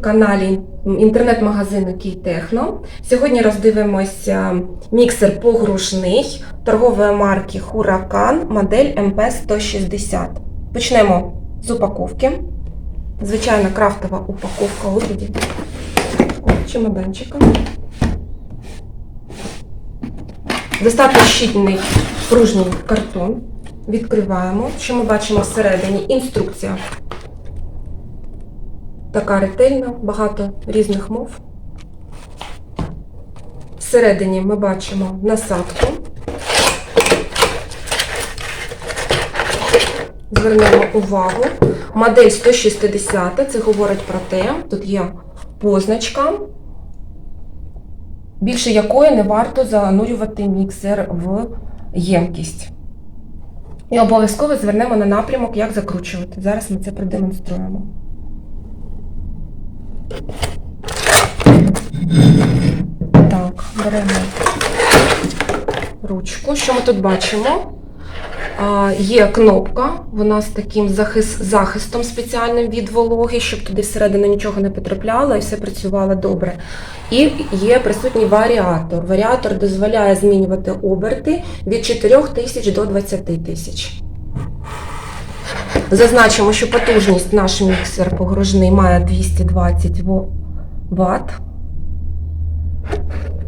каналі інтернет-магазину Кійтехно. Сьогодні роздивимося міксер погружний торгової марки Huracan, модель MP160. Почнемо з упаковки. Звичайна крафтова упаковка у вигляді чемоданчика. Достатньо щільний пружній картон. Відкриваємо. Що ми бачимо всередині? Інструкція. Така ретельна, багато різних мов. Всередині ми бачимо насадку. Звернемо увагу. Модель 160, це говорить про те, тут є позначка, більше якої не варто занурювати міксер в ємкість. І обов'язково звернемо на напрямок, як закручувати. Зараз ми це продемонструємо. Так, беремо ручку. Що ми тут бачимо? А, є кнопка, вона з таким захис, захистом спеціальним від вологи, щоб туди всередину нічого не потрапляло і все працювало добре. І є присутній варіатор. Варіатор дозволяє змінювати оберти від 4 тисяч до 20 тисяч. Зазначимо, що потужність наш міксер погружний має 220 Вт.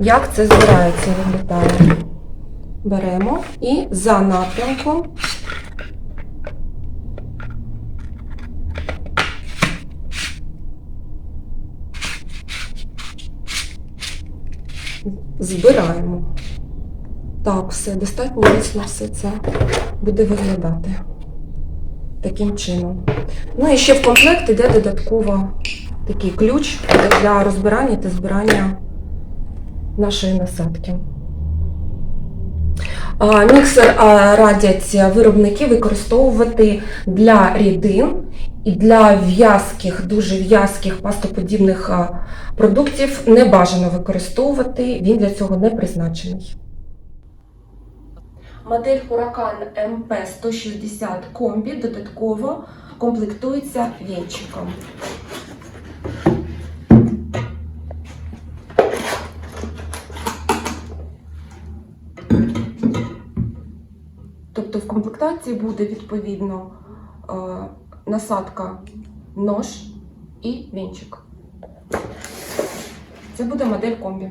Як це збирається виглядає? Беремо і за напрямком збираємо. Так, все, достатньо міцно все це буде виглядати таким чином. Ну і ще в комплект йде додатково такий ключ для розбирання та збирання нашої насадки. Міксер радять виробники використовувати для рідин і для в'язких, дуже в'язких пастоподібних продуктів не бажано використовувати, він для цього не призначений. Модель Huracan MP160 комбі додатково комплектується вінчиком. Тобто в комплектації буде відповідно е, насадка нож і вінчик. Це буде модель комбі.